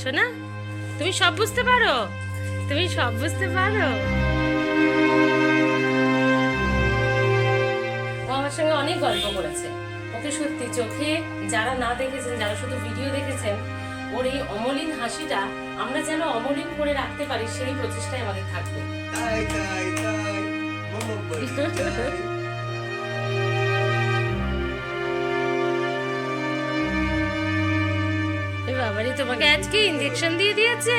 শোনা তুমি সব বুঝতে পারো? তুমি সব বুঝতে পারো? ও আমার সঙ্গে অনেক গল্প করেছে। ওকে সত্যি চোখে যারা না দেখেছেন যারা শুধু ভিডিও দেখেছেন ওর এই অমলিন হাসিটা আমরা যেন অমলিন করে রাখতে পারি সেই প্রচেষ্টাই আমাদের থাকবে। বাবারে তোমাকে আজকে ইঞ্জেকশন দিয়ে দিয়েছে।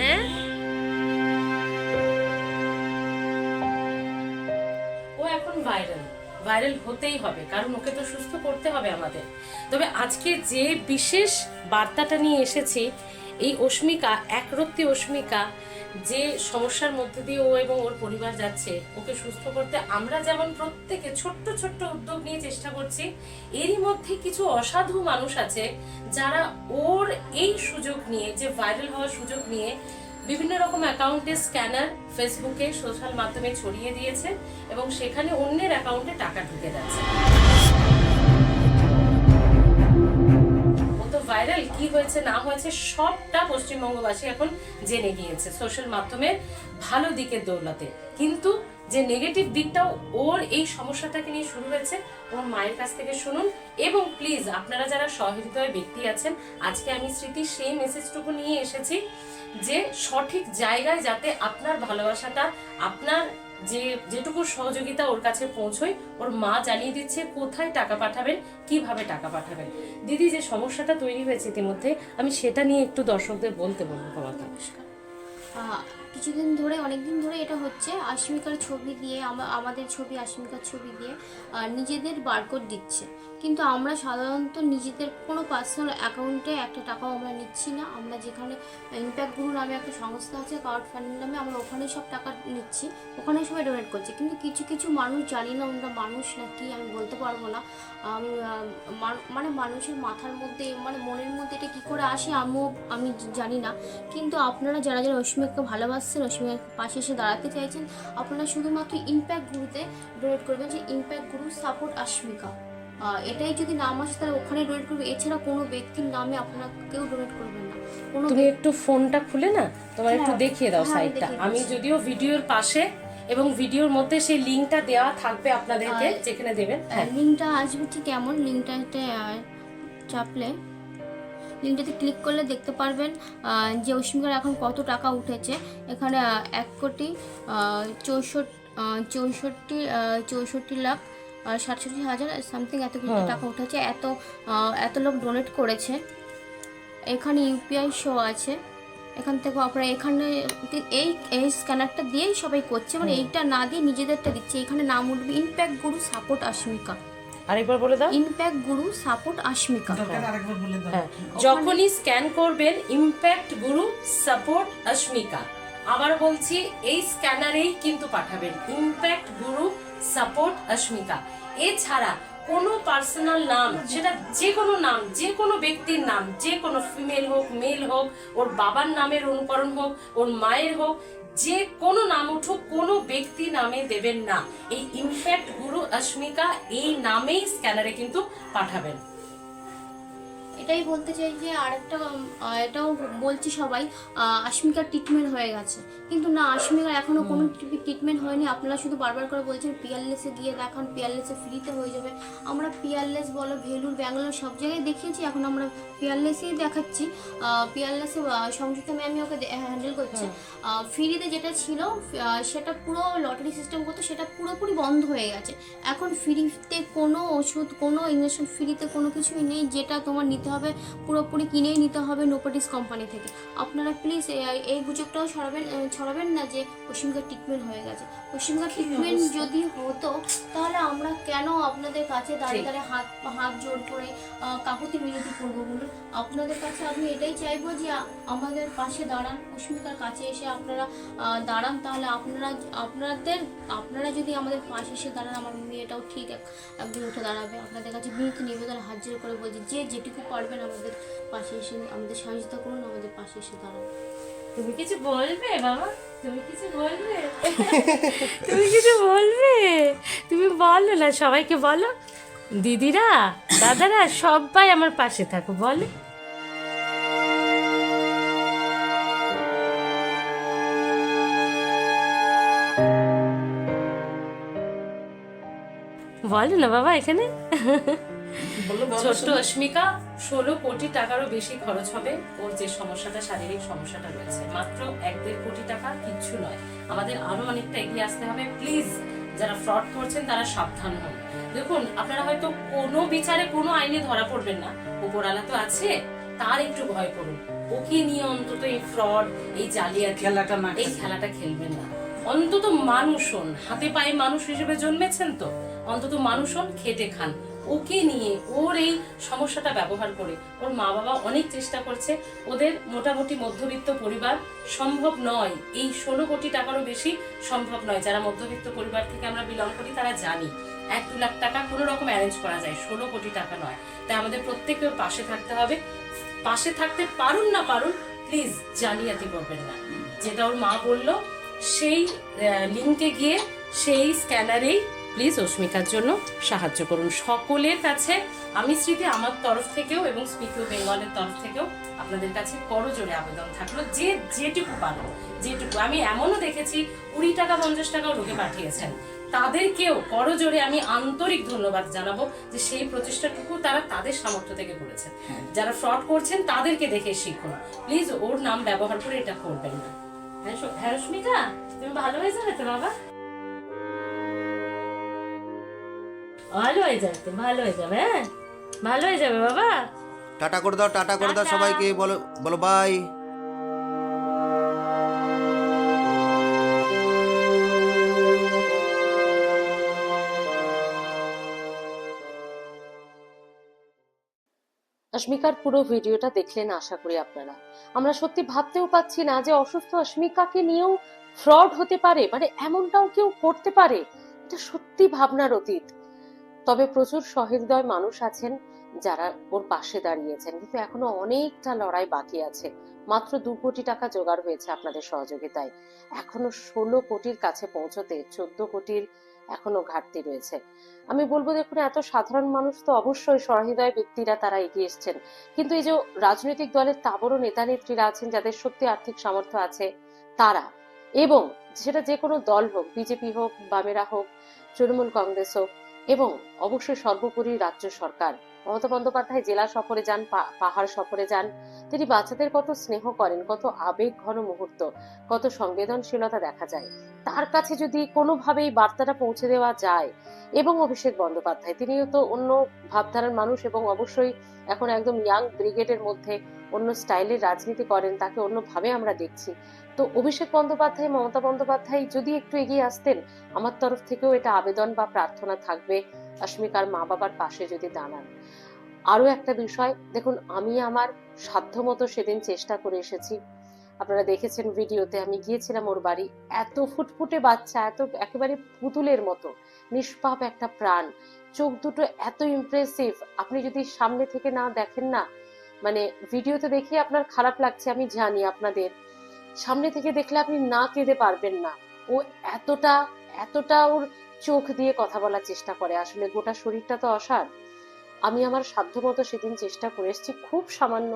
হ্যাঁ? ও এখন ভাইরাল ভাইরাল হতেই হবে কারণ ওকে তো সুস্থ করতে হবে আমাদের। তবে আজকে যে বিশেষ বার্তাটা নিয়ে এসেছি এই অস্মিকা একরত্তি অস্মিকা যে সমস্যার মধ্যে দিয়ে ও এবং ওর পরিবার যাচ্ছে, ওকে সুস্থ করতে আমরা যেমন প্রত্যেকে ছোট্ট ছোট্ট উদ্যোগ নিয়ে চেষ্টা করছি, এরই মধ্যে কিছু অসাধু মানুষ আছে যারা ওর এই সুযোগ নিয়ে, যে ভাইরাল হওয়ার সুযোগ নিয়ে বিভিন্ন রকম অ্যাকাউন্টে স্ক্যানার ফেসবুকে সোশ্যাল মাধ্যমে ছড়িয়ে দিয়েছে এবং সেখানে অন্যের অ্যাকাউন্টে টাকা ঢুকে যাচ্ছে। কি হয়েছে, না হয়েছে, সবটা পশ্চিমবঙ্গবাসী এখন জেনে গিয়েছে। সোশ্যাল মাধ্যমের ভালো দিকের দৌলতে কিন্তু যে নেগেটিভ দিকটাও ওর এই সমস্যাটাকে নিয়ে শুরু হয়েছে ওর মায়ের কাছ থেকে শুনুন। এবং প্লিজ আপনারা যারা সহৃদয় ব্যক্তি আছেন আজকে আমি স্মৃতি সেই মেসেজটুকু নিয়ে এসেছি যে সঠিক জায়গায় যাতে আপনার ভালোবাসাটা আপনার যে যেটুকু সহযোগিতা ওর কাছে পৌঁছয় ওর মা জানিয়ে দিচ্ছে কোথায় টাকা পাঠাবেন কীভাবে টাকা পাঠাবেন। দিদি যে সমস্যাটা তৈরি হয়েছে ইতিমধ্যে আমি সেটা নিয়ে একটু দর্শকদের বলতে বলব তোমাকে। আহ, কিছুদিন ধরে অনেক দিন ধরে এটা হচ্ছে আশ্মিকার ছবি দিয়ে আমাদের ছবি, আশ্মিকার ছবি দিয়ে নিজেদের বারকোড দিচ্ছে। কিন্তু আমরা সাধারণত নিজেদের কোনো পার্সোনাল অ্যাকাউন্টে একটা টাকাও আমরা নিচ্ছি না। আমরা যেখানে ইম্প্যাক্ট গুরু নামে একটা সংস্থা আছে কার্ড ফান্ড নামে, আমরা ওখানে সব টাকা নিচ্ছি। ওখানে সবাই ডোনেট করছে। কিন্তু কিছু কিছু মানুষ জানি না আমরা মানুষ না কি, আমি বলতে পারব না। আমি মানে মানুষের মাথার মধ্যে মানে মনের মধ্যে এটা কী করে আসে, আমিও, আমি জানি না। কিন্তু আপনারা যারা যারা অশ্মিককে ভালোবাসছেন অশ্মিকের পাশে এসে দাঁড়াতে চাইছেন। আপনারা শুধুমাত্র ইম্প্যাক্ট গুরুতে ডোনেট করবেন যে ইম্প্যাক্ট গুরু সাপোর্ট আশ্মিকা এটাই যদি নাম আসে তাহলে ওখানে ডোনেট করবে। এছাড়া কোনো ব্যক্তির নামে আপনারা কেউ ডোনেট করবেন না। কোনো তুমি একটু ফোনটা খুলে না? তোমার একটু হ্যাঁ, দেখিয়ে দাও হ্যাঁ, আমি যদিও ভিডিওর পাশে এবং ভিডিওর মধ্যে সেই লিংকটা দেওয়া থাকবে আপনাদেরকে যেখানে দেবেন। হ্যাঁ। লিঙ্কটা আসবে ঠিক কেমন লিঙ্কটাতে চাপলে লিঙ্কটাতে ক্লিক করলে দেখতে পারবেন যে অসীমকার এখন কত টাকা উঠেছে। এখানে এক কোটি চৌষট্টি চৌষট্টি চৌষট্টি লাখ সাতষট্টি হাজার সামথিং এত কিছু টাকা উঠেছে। এত এত লোক ডোনেট করেছে। এখানে ইউপিআই শো আছে। এখান থেকে আপনারা এখানে এই এই স্ক্যানারটা দিয়েই সবাই করছে। মানে এইটা না দিয়ে নিজেদেরটা দিচ্ছে। এখানে নাম উঠবে ইম্প্যাক্ট গুরু সাপোর্ট আশ্মিকা আরেকবার বলে দাও। ইম্প্যাক্ট গুরু সাপোর্ট আশ্মিকা হ্যাঁ যখনই স্ক্যান করবেন ইমপ্যাক্ট গুরু সাপোর্ট অস্মিকা আবার বলছি এই স্ক্যানারেই কিন্তু পাঠাবেন। ইমপ্যাক্ট গুরু সাপোর্ট অস্মিকা এছাড়া কোনো পার্সোনাল নাম সেটা যে কোনো নাম যে কোনো ব্যক্তির নাম যে কোনো ফিমেল হোক মেল হোক ওর বাবার নামের অনুকরণ হোক ওর মায়ের হোক যে কোনো নাম উঠুক, কোনো ব্যক্তি নামে দেবেন না। এই ইনফ্যাক্ট গুরু অস্মিকা এই নামেই স্ক্যানারে কিন্তু পাঠাবেন। এটাই বলতে চাই যে আরেকটা এটাও বলছি সবাই আশ্মিকার ট্রিটমেন্ট হয়ে গেছে। কিন্তু না আশ্মিকার এখনও কোনো ট্রিটমেন্ট হয়নি। আপনারা শুধু বারবার করে বলছেন পিয়ারলেসে গিয়ে দেখান পিয়ারলেসে ফ্রিতে হয়ে যাবে। আমরা পিয়ারলেস বলো ভেলুর ব্যাঙ্গালোর সব জায়গায় দেখিয়েছি এখন আমরা পিয়ারলেসেই দেখাচ্ছি। পিয়ারলেসে সংযুক্তা ম্যামই ওকে হ্যান্ডেল করছে। ফ্রিতে যেটা ছিল সেটা পুরো লটারি সিস্টেম করতো সেটা পুরোপুরি বন্ধ হয়ে গেছে। এখন ফ্রিতে কোনো ওষুধ কোনো ইঞ্জেকশন ফ্রিতে কোনো কিছুই নেই যেটা তোমার নিতে হবে পুরোপুরি কিনেই নিতে হবে নোপাটিস কোম্পানি থেকে। আপনারা প্লিজ এই গুজবটাও ছড়াবেন ছড়াবেন না যে পশ্চিমকার ট্রিটমেন্ট হয়ে গেছে। পশ্চিমকার ট্রিটমেন্ট যদি হতো তাহলে আমরা কেন আপনাদের কাছে দাঁড়িয়ে দাঁড়িয়ে হাত হাত জোর করে কাকুতি মিনতি করব বলুন? আপনাদের কাছে আমি এটাই চাইব যে আমাদের পাশে দাঁড়ান অস্মিতার কাছে এসে আপনারা দাঁড়ান তাহলে আপনারা আপনাদের আপনারা যদি আমাদের পাশে এসে দাঁড়ান আমার মেয়েটাও ঠিক এক একদিন উঠে দাঁড়াবে। আপনাদের কাছে বিনীত নিবেদন হাত জোর করে বলছি যে যেটুকু পারবেন আমাদের পাশে এসে, আমাদের সাহায্য করুন, আমাদের পাশে এসে দাঁড়ান। তুমি কিছু বলবে, বাবা? তুমি কিছু বলবে? তুমি কিছু বলবে? তুমি বলো না, সবাইকে বলো। দিদিরা, দাদারা, সবাই আমার পাশে থাকো বলো। বলো না বাবা, এখানে? ছোট্ট অস্মিকা ষোলো কোটি টাকারও বেশি খরচ হবে। ওর যে সমস্যাটা শারীরিক সমস্যাটা রয়েছে মাত্র এক দেড় কোটি টাকা কিচ্ছু নয়। আমাদের আরও অনেকটা এগিয়ে আসতে হবে। প্লিজ যারা ফ্রড করছেন তারা সাবধান হন। দেখুন আপনারা হয়তো কোনো বিচারে কোনো আইনে ধরা পড়বেন না। উপরালা তো আছে তার একটু ভয় করুন। ওকে নিয়ে অন্তত এই ফ্রড এই জালিয়াতি খেলাটা না এই খেলাটা খেলবেন না। অন্তত মানুষ হন। হাতে পায়ে মানুষ হিসেবে জন্মেছেন তো? অন্তত মানুষ হন খেটে খান। ওকে নিয়ে, ওর এই সমস্যাটা ব্যবহার করে। ওর মা বাবা অনেক চেষ্টা করছে। ওদের মোটামুটি মধ্যবিত্ত পরিবার সম্ভব নয়। এই ষোলো কোটি টাকারও বেশি সম্ভব নয়। যারা মধ্যবিত্ত পরিবার থেকে আমরা বিলং করি, তারা জানি। এক দু লাখ টাকা কোনো রকম অ্যারেঞ্জ করা যায়। ষোলো কোটি টাকা নয়। তাই আমাদের প্রত্যেকের পাশে থাকতে হবে। পাশে থাকতে পারুন না পারুন প্লিজ জালিয়াতি করবেন না। যেটা ওর মা বলল, সেই লিঙ্কে গিয়ে সেই স্ক্যানারেই প্লিজ অস্মিকার জন্য সাহায্য করুন। সকলের কাছে আমি স্মৃতি আমার তরফ থেকেও এবং স্পিক বেঙ্গলের তরফ থেকেও আপনাদের কাছে করজোরে আবেদন থাকল। যে যেটুকু পারো যেটুকু। আমি এমনও দেখেছি কুড়ি টাকা পঞ্চাশ টাকাও রোগে পাঠিয়েছেন। তাদেরকেও করজোরে আমি আন্তরিক ধন্যবাদ জানাব যে সেই প্রচেষ্টাটুকু তারা তাদের সামর্থ্য থেকে করেছেন। যারা ফ্রড করছেন তাদেরকে দেখে শিখুন। প্লিজ ওর নাম ব্যবহার করে এটা করবেন না। হ্যাঁ হ্যাঁ তুমি ভালো হয়ে যাবে তো বাবা? ভালো হয়ে যাবে ভালো হয়ে যাবে হ্যাঁ? ভালো হয়ে যাবে বাবা। টাটা করে দাও টাটা করে দাও সবাইকে বলো বলো বাই অস্মিকার পুরো ভিডিওটা দেখলেন আশা করি আপনারা। আমরা সত্যি ভাবতেও পাচ্ছি না যে অসুস্থ অস্মিকাকে নিয়েও ফ্রড হতে পারে মানে এমনটাও কেউ করতে পারে। এটা সত্যি ভাবনার অতীত। তবে প্রচুর সহৃদয় মানুষ আছেন যারা ওর পাশে দাঁড়িয়েছেন। কিন্তু এখনও অনেকটা লড়াই বাকি আছে। মাত্র দু কোটি টাকা জোগাড় হয়েছে আপনাদের সহযোগিতায়। এখনও ষোলো কোটির কাছে পৌঁছতে চোদ্দ কোটির এখনও ঘাটতি রয়েছে। আমি বলব, দেখুন, এত সাধারণ মানুষ তো অবশ্যই সহৃদয় ব্যক্তিরা তারা এগিয়ে এসছেন। কিন্তু এই যে রাজনৈতিক দলের তাবড় নেতা নেত্রীরা আছেন, যাদের সত্যি আর্থিক সামর্থ্য আছে, তারা এবং সেটা যে কোনো দল হোক, বিজেপি হোক, বামেরা হোক, তৃণমূল কংগ্রেস হোক এবং অবশ্যই সর্বোপরি রাজ্য সরকার। মমতা বন্দ্যোপাধ্যায় জেলা সফরে যান পাহাড় সফরে যান তিনি বাচ্চাদের কত স্নেহ করেন, কত আবেগ ঘন মুহূর্ত, কত সংবেদনশীলতা দেখা যায়। তার কাছে যদি কোনোভাবেই বার্তাটা পৌঁছে দেওয়া যায় এবং অভিষেক বন্দ্যোপাধ্যায়, তিনিও তো অন্য ভাবধারার মানুষ এবং অবশ্যই এখন একদম ইয়াং ব্রিগেডের মধ্যে অন্য স্টাইলের রাজনীতি করেন, তাকে অন্যভাবে আমরা দেখছি। তো অভিষেক বন্দ্যোপাধ্যায়, মমতা বন্দ্যোপাধ্যায় যদি একটু এগিয়ে আসতেন, আমার তরফ থেকেও এটা আবেদন বা প্রার্থনা থাকবে অস্মিকার মা বাবার পাশে যদি দাঁড়ান। আরও একটা বিষয়, দেখুন, আমি আমার সাধ্যমতো সেদিন চেষ্টা করে এসেছি। আপনারা দেখেছেন ভিডিওতে, আমি গিয়েছিলাম ওর বাড়ি, এত ফুটফুটে বাচ্চা, এত একেবারে পুতুলের মতো, নিষ্পাপ একটা প্রাণ। চোখ দুটো এত ইমপ্রেসিভ আপনি যদি সামনে থেকে না দেখেন না মানে ভিডিওতে দেখে আপনার খারাপ লাগছে, আমি জানি আপনাদের। সামনে থেকে দেখলে আপনি না কেঁদে পারবেন না। ও এতটা এতটা ওর চোখ দিয়ে কথা বলার চেষ্টা করে। আসলে গোটা শরীরটা তো অসার আমি আমার সাধ্যমতো সেদিন চেষ্টা করে এসেছি, খুব সামান্য।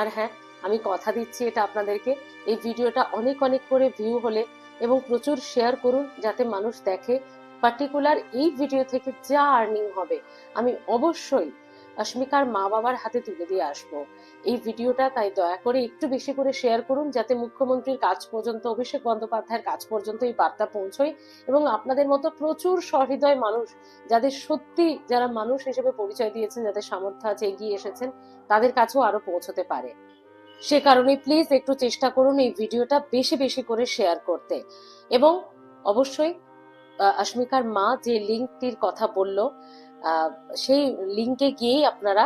আর হ্যাঁ আমি কথা দিচ্ছি এটা আপনাদেরকে, এই ভিডিওটা অনেক অনেক করে ভিউ হলে এবং প্রচুর শেয়ার করুন যাতে মানুষ দেখে পার্টিকুলার এই ভিডিও থেকে যা আর্নিং হবে। আমি অবশ্যই অস্মিকার মা বাবার হাতে তুলে দিয়ে আসব। এই ভিডিওটা তাই দয়া করে একটু বেশি করে শেয়ার করুন, যাতে মুখ্যমন্ত্রীর কাজ পর্যন্ত, অভিষেক বন্দ্যোপাধ্যায়ের কাজ পর্যন্ত এই বার্তা পৌঁছয় এবং আপনাদের মতো প্রচুর সহৃদয় মানুষ, যাদের সত্যি যারা মানুষ হিসেবে পরিচয় দিয়েছেন, যাদের সামর্থ্য আছে এগিয়ে এসেছেন, তাদের কাছেও আরও পৌঁছতে পারে। সে কারণে প্লিজ একটু চেষ্টা করুন এই ভিডিওটা বেশি বেশি করে শেয়ার করতে এবং অবশ্যই আহ, অস্মিকার মা যে লিঙ্কটির কথা বলল সেই লিঙ্কে গিয়েই আপনারা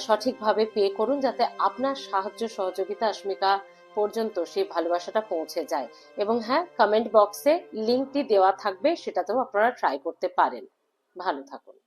সঠিকভাবে পে করুন যাতে আপনার সাহায্য সহযোগিতা অস্মিকা পর্যন্ত সেই ভালোবাসাটা পৌঁছে যায়। এবং হ্যাঁ কমেন্ট বক্সে লিঙ্কটি দেওয়া থাকবে সেটাতেও আপনারা ট্রাই করতে পারেন। ভালো থাকুন।